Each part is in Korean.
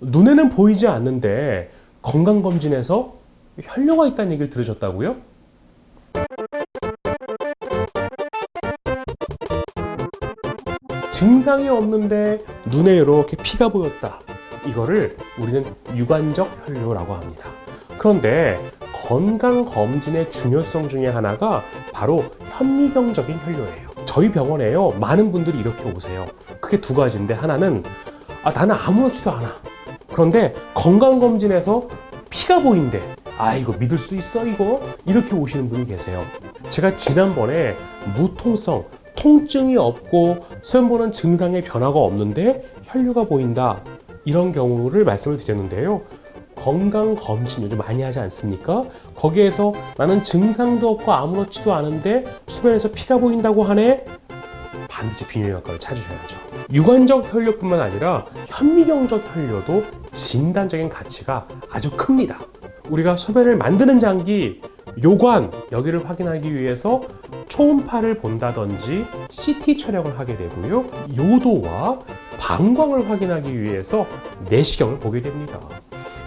눈에는 보이지 않는데 건강검진에서 혈뇨가 있다는 얘기를 들으셨다고요? 증상이 없는데 눈에 이렇게 피가 보였다. 이거를 우리는 유관적 혈뇨라고 합니다. 그런데 건강 검진의 중요성 중에 하나가 바로 현미경적인 혈뇨예요. 저희 병원에요. 많은 분들이 이렇게 오세요. 그게 두 가지인데 하나는 아, 나는 아무렇지도 않아. 그런데 건강검진에서 피가 보인대. 아, 이거 믿을 수 있어, 이거? 이렇게 오시는 분이 계세요. 제가 지난번에 무통성, 통증이 없고 수면 보는 증상의 변화가 없는데 혈류가 보인다. 이런 경우를 말씀을 드렸는데요. 건강검진 요즘 많이 하지 않습니까? 거기에서 나는 증상도 없고 아무렇지도 않은데 수면에서 피가 보인다고 하네? 반드시 비뇨기과를 찾으셔야죠. 유관적 혈뇨뿐만 아니라 현미경적 혈뇨도 진단적인 가치가 아주 큽니다. 우리가 소변을 만드는 장기 요관 여기를 확인하기 위해서 초음파를 본다든지 CT 촬영을 하게 되고요. 요도와 방광을 확인하기 위해서 내시경을 보게 됩니다.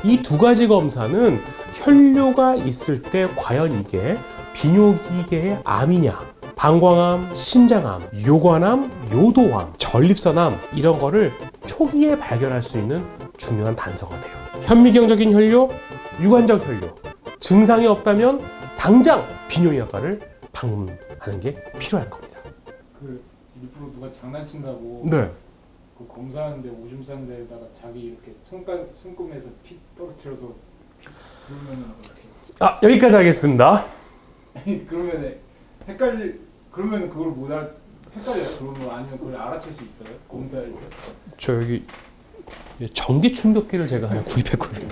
이 두 가지 검사는 혈뇨가 있을 때 과연 이게 비뇨기계의 암이냐 방광암, 신장암, 요관암, 요도암, 전립선암 이런 거를 초기에 발견할 수 있는 중요한 단서가 돼요. 현미경적인 혈뇨, 유관적 혈뇨 증상이 없다면 당장 비뇨기과를 방문하는 게 필요할 겁니다. 그 일부러 누가 장난친다고 네. 그 검사하는데 오줌 싸는 데다가 자기 이렇게 손가 손금에서 피 떨어뜨려서 피- 그러면은 어떻게? 아 여기까지 하겠습니다. 그러면 헷갈리 그러면 그걸 못 알. 헷갈려요? 그러면 아니면 그걸 알아챌 수 있어요? 검사할 때? 저 여기 전기 충격기를 제가 하나 구입했거든요.